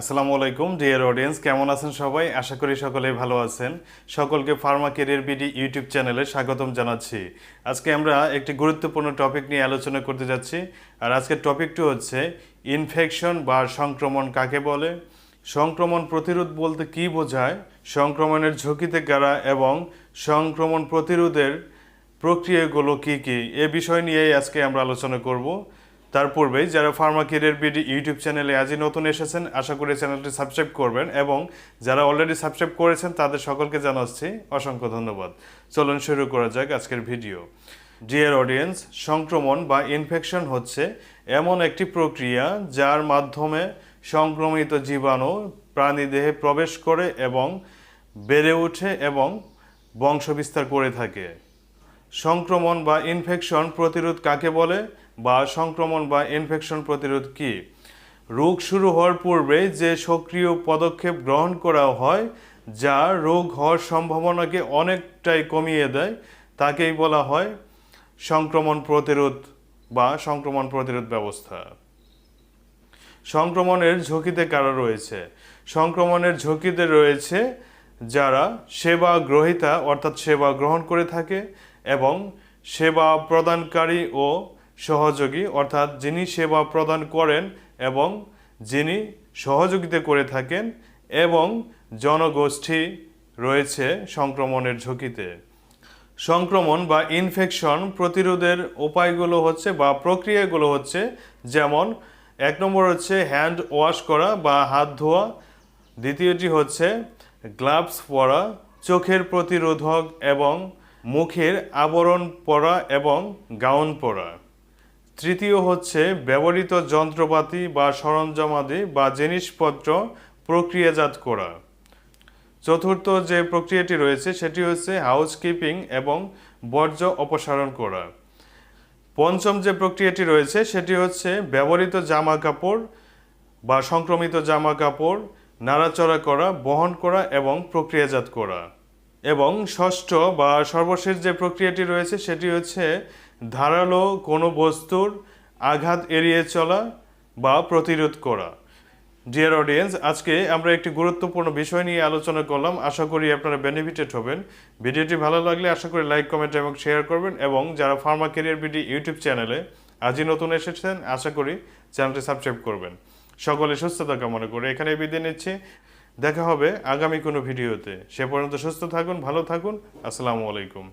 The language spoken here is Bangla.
আসসালামু আলাইকুম ডিয়ার অডিয়েন্স কেমন আছেন সবাই? আশা করি সকলেই ভালো আছেন। সকলকে ফার্মা কেরিয়ার বিডি ইউটিউব চ্যানেলে স্বাগতম জানাচ্ছি। আজকে আমরা একটি গুরুত্বপূর্ণ টপিক নিয়ে আলোচনা করতে যাচ্ছি। আর আজকের টপিকটি হচ্ছে ইনফেকশন বা সংক্রমণ কাকে বলে? সংক্রমণ প্রতিরোধ বলতে কি বোঝায়? সংক্রমণের ঝুঁকিতে কারা এবং সংক্রমণ প্রতিরোধের প্রক্রিয়াগুলো কি কি? এ বিষয় নিয়েই আজকে আমরা আলোচনা করব। তার পূর্বেই যারা ফার্মা কেরিয়ার বিডি ইউটিউব চ্যানেলে আজই নতুন এসেছেন, আশা করি চ্যানেলটি সাবস্ক্রাইব করবেন এবং যারা অলরেডি সাবস্ক্রাইব করেছেন, তাদের সকলকে জানাচ্ছি অসংখ্য ধন্যবাদ। চলুন শুরু করা যাক আজকের ভিডিও। ডিয়ার অডিয়েন্স সংক্রমণ বা ইনফেকশন হচ্ছে এমন একটি প্রক্রিয়া যার মাধ্যমে সংক্রমিত জীবাণু প্রাণীদেহে প্রবেশ করে এবং বেড়ে ওঠে এবং বংশবিস্তার করে থাকে। সংক্রমণ বা ইনফেকশন প্রতিরোধ কাকে বলে? বা সংক্রমণ বা ইনফেকশন প্রতিরোধ কি? রোগ শুরু হওয়ার পূর্বে যে সক্রিয় পদক্ষেপ গ্রহণ করা হয়, যা রোগ হওয়ার সম্ভাবনাকে অনেকটাই কমিয়ে দেয়, তাকেই বলা হয় সংক্রমণ প্রতিরোধ বা সংক্রমণ প্রতিরোধ ব্যবস্থা। সংক্রমণের ঝুঁকিতে কারা রয়েছে? সংক্রমণের ঝুঁকিতে রয়েছে যারা সেবা গ্রহীতা, অর্থাৎ সেবা গ্রহণ করে থাকে এবং সেবা প্রদানকারী ও সহযোগী, অর্থাৎ যিনি সেবা প্রদান করেন এবং যিনি সহযোগিতা করে থাকেন এবং জনগোষ্ঠী রয়েছে সংক্রমণের ঝুঁকিতে। সংক্রমণ বা ইনফেকশন প্রতিরোধের উপায়গুলো হচ্ছে বা প্রক্রিয়াগুলো হচ্ছে যেমন, এক নম্বর হচ্ছে হ্যান্ড ওয়াশ করা বা হাত ধোয়া, দ্বিতীয়টি হচ্ছে গ্লাভস পরা, চোখের প্রতিরোধক এবং মুখের আবরণ পরা এবং গাউন পরা। তৃতীয় হচ্ছে ব্যবহৃত যন্ত্রপাতি বা সরঞ্জামাদি বা জিনিসপত্র প্রক্রিয়াজাত করা। চতুর্থ যে প্রক্রিয়াটি রয়েছে সেটি হচ্ছে হাউসকিপিং এবং বর্জ্য অপসারণ করা। পঞ্চম যে প্রক্রিয়াটি রয়েছে সেটি হচ্ছে ব্যবহৃত জামা কাপড় বা সংক্রমিত জামা কাপড় নাড়াচড়া করা, বহন করা এবং প্রক্রিয়াজাত করা। এবং ষষ্ঠ বা সর্বশেষ যে প্রক্রিয়াটি রয়েছে, সেটি হচ্ছে ধারালো কোনো বস্তুর আঘাত এড়িয়ে চলা বা প্রতিরোধ করা। ডিয়ার অডিয়েন্স আজকে আমরা একটি গুরুত্বপূর্ণ বিষয় নিয়ে আলোচনা করলাম। আশা করি আপনারা বেনিফিটেড হবেন। ভিডিওটি ভালো লাগলে আশা করি লাইক কমেন্ট এবং শেয়ার করবেন এবং যারা ফার্মা কেরিয়ার বিডি ইউটিউব চ্যানেলে আজই নতুন এসেছেন, আশা করি চ্যানেলটি সাবস্ক্রাইব করবেন। সকলে সুস্থতা কামনা করে এখানে বিদায় নিচ্ছি। দেখা হবে আগামী কোনো ভিডিওতে। সে পর্যন্ত সুস্থ থাকুন ভালো থাকুন। আসসালামু আলাইকুম।